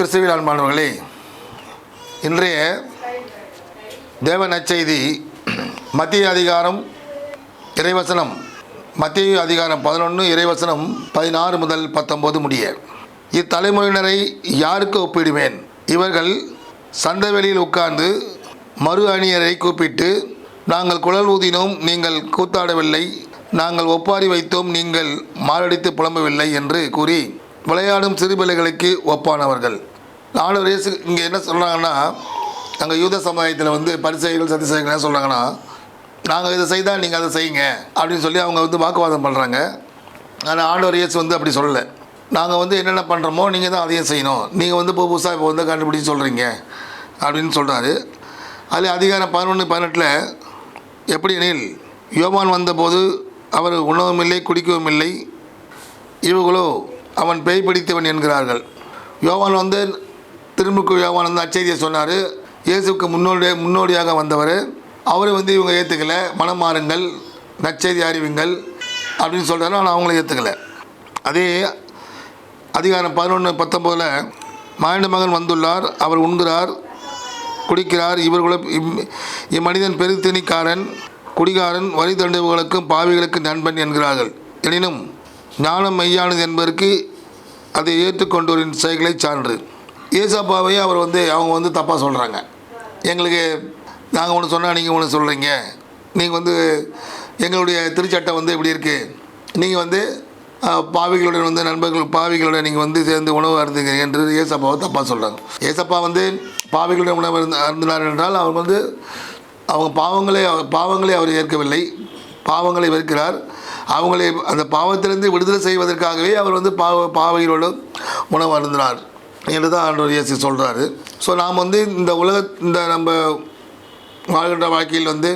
கிறிஸ்துவில் அன்பானவர்களே இன்றைய தேவ நற்செய்தி மத்திய அதிகாரம் இறைவசனம் மத்திய அதிகாரம் பதினொன்று இறைவசனம் பதினாறு முதல் பத்தொம்போது முடிய. இத்தலைமுறையினரை யாருக்கு ஒப்பிடுவேன்? இவர்கள் சந்தவெளியில் உட்கார்ந்து மறு அணியரை கூப்பிட்டு நாங்கள் குழல் ஊதினோம் நீங்கள் கூத்தாடவில்லை. நாங்கள் ஒப்பாரி வைத்தோம் நீங்கள் மாரடித்து புலம்பவில்லை என்று கூறி விளையாடும் சிறுபிள்ளைகளுக்கு ஒப்பானவர்கள். நாலு வயசு இங்கே என்ன சொல்கிறாங்கன்னா அங்கே யூத சமுதாயத்தில் வந்து பரிசைகள் சதிசைகள் என்ன சொல்கிறாங்கன்னா நாங்கள் இதை செய்தால் நீங்கள் அதை செய்யுங்க அப்படின்னு சொல்லி அவங்க வந்து வாக்குவாதம் பண்ணுறாங்க ஆனால் ஆண்டவர் இயேசு வந்து அப்படி சொல்லலை. நாங்கள் வந்து என்னென்ன பண்ணுறோமோ நீங்கள் தான் அதையும் செய்யணும். நீங்கள் வந்து இப்போ புதுசாக இப்போ வந்து கண்டுபிடிச்சு சொல்கிறீங்க அப்படின்னு சொல்கிறாரு அதில் அதிகாரம் பதினொன்று பதினெட்டில் எப்படி எனில் யோவான் வந்தபோது அவர் உணவும் இல்லை குடிக்கவும் இல்லை. இவர்களோ அவன் பேய் பிடித்தவன் என்கிறார்கள். யோவான் வந்து திருமுக்கு யோவான் வந்து அச்செய்தியை சொன்னார். இயேசுக்கு முன்னோடி முன்னோடியாக வந்தவர். அவரை வந்து இவங்க ஏற்றுக்கல மனம் மாறுங்கள் நற்செய்தி அறிவிங்கள் அப்படின்னு சொல்கிறாரு ஆனால் அவங்கள ஏற்றுக்கலை அதே அதிகாரம் பதினொன்று பத்தொம்போதில் மாநில மகன் வந்துள்ளார் அவர் உண்கிறார் குடிக்கிறார் இவர்களும் இம்- இம்மனிதன் பெருத்திணிக்காரன் குடிகாரன் வரி தண்டுபவர்களுக்கும் பாவிகளுக்கு நண்பன் என்கிறார்கள். எனினும் ஞானம் மெய்யானது என்பதற்கு அதை ஏற்றுக்கொண்டோரின் செயல்களை சான்று. ஏசப்பாவை அவர் வந்து அவங்க வந்து தப்பாக சொல்கிறாங்க எங்களுக்கு நாங்கள் ஒன்று சொன்னால் நீங்கள் ஒன்று சொல்கிறீங்க நீங்கள் வந்து எங்களுடைய திருச்சட்டம் வந்து இப்படி இருக்குது நீங்கள் வந்து பாவிகளுடன் வந்து நண்பர்கள் பாவிகளுடன் நீங்கள் வந்து சேர்ந்து உணவு அருந்துங்க என்று ஏசப்பாவை தப்பாக சொல்கிறாங்க ஏசப்பா வந்து பாவிகளுடன் உணவு அருந்து அருந்தினார் என்றால் அவர் வந்து அவங்க பாவங்களை பாவங்களை அவர் ஏற்கவில்லை. பாவங்களை வெறுக்கிறார். அவங்களை அந்த பாவத்திலிருந்து விடுதலை செய்வதற்காகவே அவர் வந்து பாவ பாவைகளோடு உணவு அருந்தினார். என்று தான் ஆண்டவர் இயேசு சொல்கிறாரு ஸோ நாம் வந்து இந்த உலக இந்த நம்ம வாழ்கின்ற வாழ்க்கையில் வந்து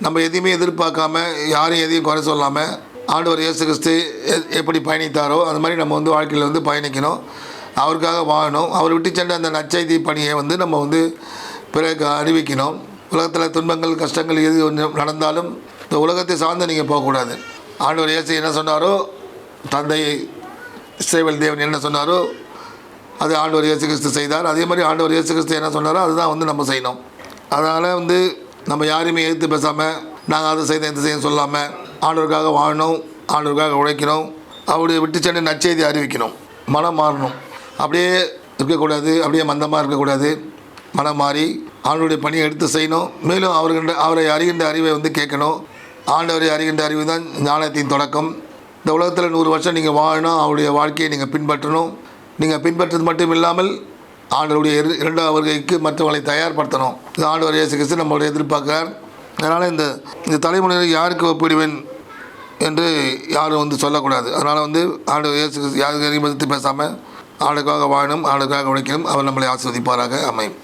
நம்ம எதையுமே எதிர்பார்க்காம யாரையும் எதையும் குறை சொல்லாமல் ஆண்டவர் இயேசு கிறிஸ்து எ- எப்படி பயணித்தாரோ அது மாதிரி நம்ம வந்து வாழ்க்கையில் வந்து பயணிக்கணும். அவருக்காக வாழணும். அவர் விட்டு சென்ற அந்த நற்செய்தி பணியை வந்து நம்ம வந்து பிறகு அறிவிக்கணும். உலகத்தில் துன்பங்கள் கஷ்டங்கள் எது ஒன்று நடந்தாலும் இந்த உலகத்தை சார்ந்து நீங்கள் போகக்கூடாது. ஆண்டவர் இயேசு என்ன சொன்னாரோ தந்தை இஸ்ரவேல் தேவன் என்ன சொன்னாரோ அது ஆண்டவர் இயேசு கிறிஸ்து செய்தார். அதே மாதிரி ஆண்டவர் இயேசு கிறிஸ்து என்ன சொன்னாரோ அதுதான் வந்து நம்ம செய்யணும். அதனால் வந்து நம்ம யாரையுமே எதிர்த்து பேசாமல் நாங்கள் அதை செய்த இந்த செய்யணும் சொல்லாமல் ஆண்டவருக்காக வாழணும் ஆண்டவருக்காக உழைக்கணும் அவருடைய விட்டு சென்று நச்செய்தி அறிவிக்கணும். மனம் மாறணும். அப்படியே இருக்கக்கூடாது அப்படியே மந்தமாக இருக்கக்கூடாது. மனம் மாறி ஆண்டவருடைய பணியை எடுத்து செய்யணும். மேலும் அவர்கிட்ட அவரை அறிகின்ற அறிவை வந்து கேட்கணும். ஆண்டவரை அறிகின்ற அறிவு தான் ஞானத்தின் தொடக்கம். இந்த உலகத்தில் நூறு வருஷம் நீங்கள் வாழணும் அவருடைய வாழ்க்கையை நீங்கள் பின்பற்றணும். நீங்கள் பின்பற்றது மட்டும் இல்லாமல் ஆண்டவருடைய இரு வருகைக்கு மற்றவர்களை தயார்படுத்தணும். இது ஆண்டவர் இயேசு கிறிஸ்து நம்மளுடைய எதிர்பார்க்கிறார். அதனால் இந்த இந்த தலைமுறையில் யாருக்கு ஒப்பிடுவேன் என்று யாரும் வந்து சொல்லக்கூடாது. அதனால் வந்து ஆண்டவர் இயேசு கிறிஸ்து யாருக்கு எதிர்த்து பேசாமல் ஆண்டுக்காக வாழணும் ஆண்டுக்காக உழைக்கணும். அவர் நம்மளை ஆஸ்வதிப்பாராக அமையும்